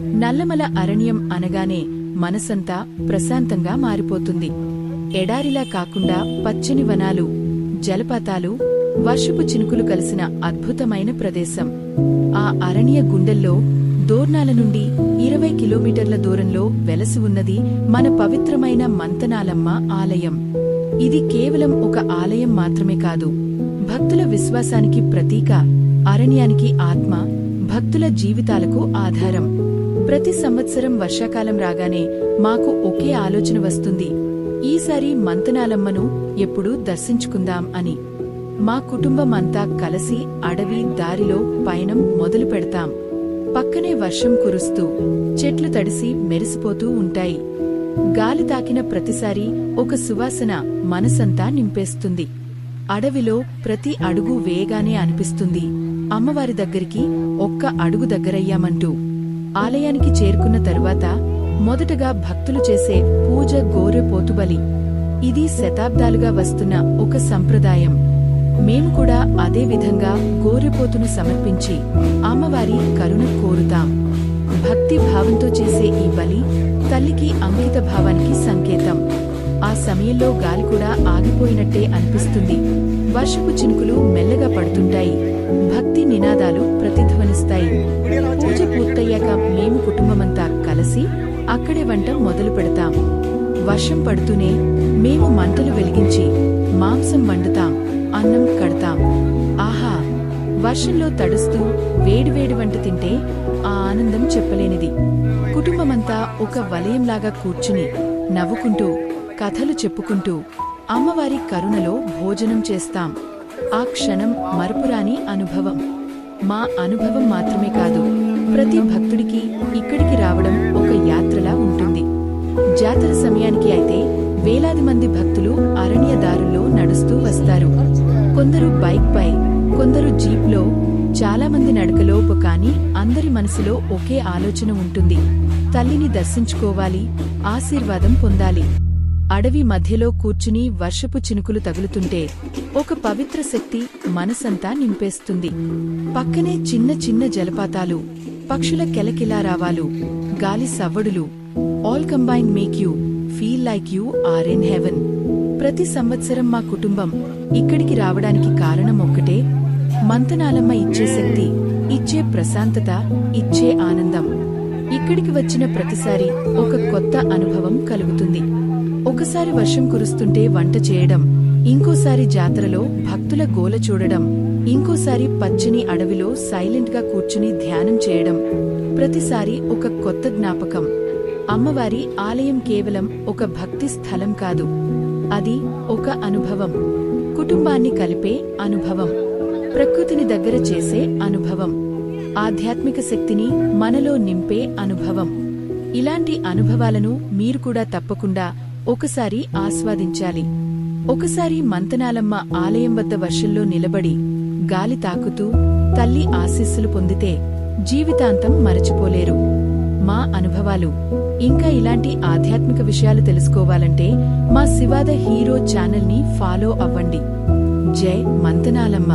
నల్లమల అరణ్యం అనగానే మనసంతా ప్రశాంతంగా మారిపోతుంది. ఎడారిలా కాకుండా పచ్చని వనాలు జలపాతాలు వర్షపు చినుకులు కలిసిన అద్భుతమైన ప్రదేశం. ఆ అరణ్య గుండెల్లో దోర్నాల నుండి ఇరవై కిలోమీటర్ల దూరంలో వెలసి ఉన్నది మన పవిత్రమైన మంతనాలమ్మ ఆలయం. ఇది కేవలం ఒక ఆలయం మాత్రమే కాదు భక్తుల విశ్వాసానికి ప్రతీక అరణ్యానికి ఆత్మ భక్తుల జీవితాలకు ఆధారం. ప్రతి సంవత్సరం వర్షాకాలం రాగానే మాకు ఒకే ఆలోచన వస్తుంది. ఈసారి మంతనాలమ్మను ఎప్పుడూ దర్శించుకుందాం అని. మా కుటుంబం అంతా కలిసి అడవి దారిలో పయనం మొదలు పెడతాం. పక్కనే వర్షం కురుస్తూ చెట్లు తడిసి మెరిసిపోతూ ఉంటాయి. గాలి తాకిన ప్రతిసారి ఒక సువాసన మనసంతా నింపేస్తుంది. అడవిలో ప్రతి అడుగు వేగానే అనిపిస్తుంది. అమ్మవారి దగ్గరికి ఒక్క అడుగు దగ్గరయ్యామంటూ ఆలయానికి చేరుకున్న తరువాత మొదటగా భక్తులు చేసే పూజ గోరె పోతుబలి. ఇది శతాబ్దాలుగా వస్తున్న ఒక సంప్రదాయం. మేము కూడా అదే విధంగా గోరెపోతును సమర్పించి అమ్మవారి కరుణ కోరుతాం. భక్తి భావంతో చేసే ఈ బలి తల్లికి అంకిత భావానికి సంకేతం. సమయంలో గాలి కూడా ఆగిపోయినట్టే అనిపిస్తుంది. వర్షపు చినుకులు మెల్లగా పడుతుంటాయి. భక్తి నినాదాలు ప్రతిధ్వనిస్తాయి. పూజ పూర్తయ్యాక మేము కుటుంబమంతా కలిసి అక్కడే వంట మొదలు పెడతాం. వర్షం పడుతూనే మేము మంటలు వెలిగించి మాంసం వండుతాం అన్నం కడతాం. ఆహా! వర్షంలో తడుస్తూ వేడివేడి వంట తింటే ఆ ఆనందం చెప్పలేనిది. కుటుంబమంతా ఒక వలయంలాగా కూర్చుని నవ్వుకుంటూ కథలు చెప్పుకుంటూ అమ్మవారి కరుణలో భోజనం చేస్తాం. ఆ క్షణం మరపురాని అనుభవం. మా అనుభవం మాత్రమే కాదు ప్రతి భక్తుడికి ఇక్కడికి రావడం ఒక యాత్రలా ఉంటుంది. జాతర సమయానికి అయితే వేలాది మంది భక్తులు అరణ్య దారుల్లో నడుస్తూ వస్తారు. కొందరు బైక్పై కొందరు జీప్లో చాలామంది నడకలోపు నడకలో కానీ అందరి మనసులో ఒకే ఆలోచన ఉంటుంది. తల్లిని దర్శించుకోవాలి ఆశీర్వాదం పొందాలి. అడవి మధ్యలో కూర్చుని వర్షపు చినుకులు తగులుతుంటే ఒక పవిత్ర శక్తి మనసంతా నింపేస్తుంది. పక్కనే చిన్న చిన్న జలపాతాలు పక్షుల కెలకిలారావాలు గాలి సవ్వడులు all combine make you feel like you are in heaven ప్రతి సంవత్సరం మా కుటుంబం ఇక్కడికి రావడానికి కారణం ఒక్కటే మంతనాలమ్మ ఇచ్చే శక్తి ఇచ్చే ప్రశాంతత ఇచ్చే ఆనందం. ఇక్కడికి వచ్చిన ప్రతిసారి ఒక కొత్త అనుభవం కలుగుతుంది. ఒకసారి వర్షం కురుస్తుంటే వంట చేయడం ఇంకోసారి జాతరలో భక్తుల గోల చూడడం ఇంకోసారి పచ్చని అడవిలో సైలెంట్గా కూర్చుని ధ్యానం చేయడం ప్రతిసారి ఒక కొత్త జ్ఞాపకం. అమ్మవారి ఆలయం కేవలం ఒక భక్తి స్థలం కాదు అది ఒక అనుభవం. కుటుంబాన్ని కలిపే అనుభవం. ప్రకృతిని దగ్గర చేసే అనుభవం. ఆధ్యాత్మిక శక్తిని మనలో నింపే అనుభవం. ఇలాంటి అనుభవాలను మీరు కూడా తప్పకుండా ఒకసారి ఆస్వాదించాలి. ఒకసారి మంతనాలమ్మ ఆలయం వద్ద వర్షంలో నిలబడి గాలి తాకుతూ తల్లి ఆశీస్సులు పొందితే జీవితాంతం మరచిపోలేరు. మా అనుభవాలు. ఇంకా ఇలాంటి ఆధ్యాత్మిక విషయాలు తెలుసుకోవాలంటే మా శివాద హీరో ఛానల్ని ఫాలో అవ్వండి. జై మంతనాలమ్మ.